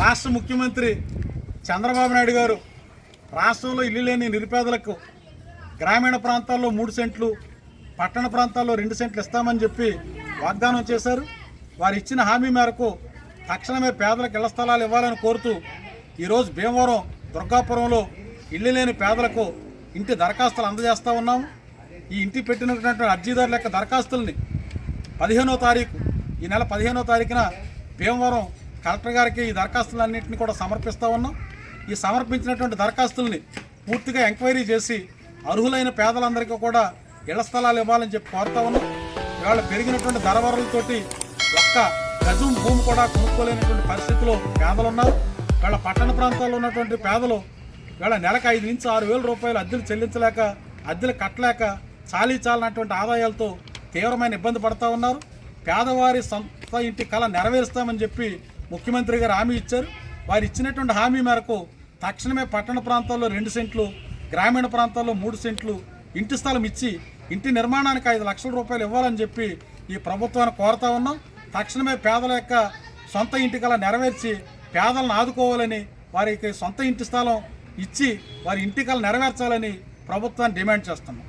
రాష్ట్ర ముఖ్యమంత్రి చంద్రబాబు నాయుడు గారు రాష్ట్రంలో ఇల్లు లేని నిరుపేదలకు గ్రామీణ ప్రాంతాల్లో మూడు సెంట్లు పట్టణ ప్రాంతాల్లో రెండు సెంట్లు ఇస్తామని చెప్పి వాగ్దానం చేశారు. వారు ఇచ్చిన హామీ మేరకు తక్షణమే పేదలకు ఇళ్ళ స్థలాలు ఇవ్వాలని కోరుతూ ఈరోజు భీమవరం దుర్గాపురంలో ఇల్లు లేని పేదలకు ఇంటి దరఖాస్తులు అందజేస్తూ ఉన్నాము ఈ ఇంటి పెట్టినటువంటి అర్జీదారుల యొక్క దరఖాస్తుల్ని పదిహేనో తారీఖు ఈ నెల పదిహేనో తారీఖున భీమవరం కలెక్టర్ గారికి ఈ దరఖాస్తులన్నింటినీ కూడా సమర్పిస్తూ ఉన్నాం. ఈ సమర్పించినటువంటి దరఖాస్తుల్ని పూర్తిగా ఎంక్వైరీ చేసి అర్హులైన పేదలందరికీ కూడా ఇళ్ళ స్థలాలు ఇవ్వాలని చెప్పి కోరుతా ఉన్నాం. ఇవాళ పెరిగినటువంటి ధరవరలతోటి ఒక్క గజం భూమి కూడా కొనుక్కోలేనటువంటి పరిస్థితిలో పేదలు ఉన్నారు వీళ్ళ పట్టణ ప్రాంతాల్లో ఉన్నటువంటి పేదలు వీళ్ళ నెలకు ఐదు నుంచి ఆరు వేల రూపాయలు అద్దెలు చెల్లించలేక అద్దెలు కట్టలేక చాలీ చాలనటువంటి ఆదాయాలతో తీవ్రమైన ఇబ్బంది పడతా ఉన్నారు. పేదవారి సొంత ఇంటి కళ నెరవేరుస్తామని చెప్పి ముఖ్యమంత్రి గారు హామీ ఇచ్చారు. వారు ఇచ్చినటువంటి హామీ మేరకు తక్షణమే పట్టణ ప్రాంతాల్లో రెండు సెంట్లు గ్రామీణ ప్రాంతాల్లో మూడు సెంట్లు ఇంటి స్థలం ఇచ్చి ఇంటి నిర్మాణానికి ఐదు లక్షల రూపాయలు ఇవ్వాలని చెప్పి ఈ ప్రభుత్వాన్ని కోరుతా ఉన్నాం. తక్షణమే పేదల యొక్క సొంత ఇంటి కళ నెరవేర్చి పేదలను ఆదుకోవాలని వారికి సొంత ఇంటి స్థలం ఇచ్చి వారి ఇంటి కళ నెరవేర్చాలని ప్రభుత్వాన్ని డిమాండ్ చేస్తున్నాం.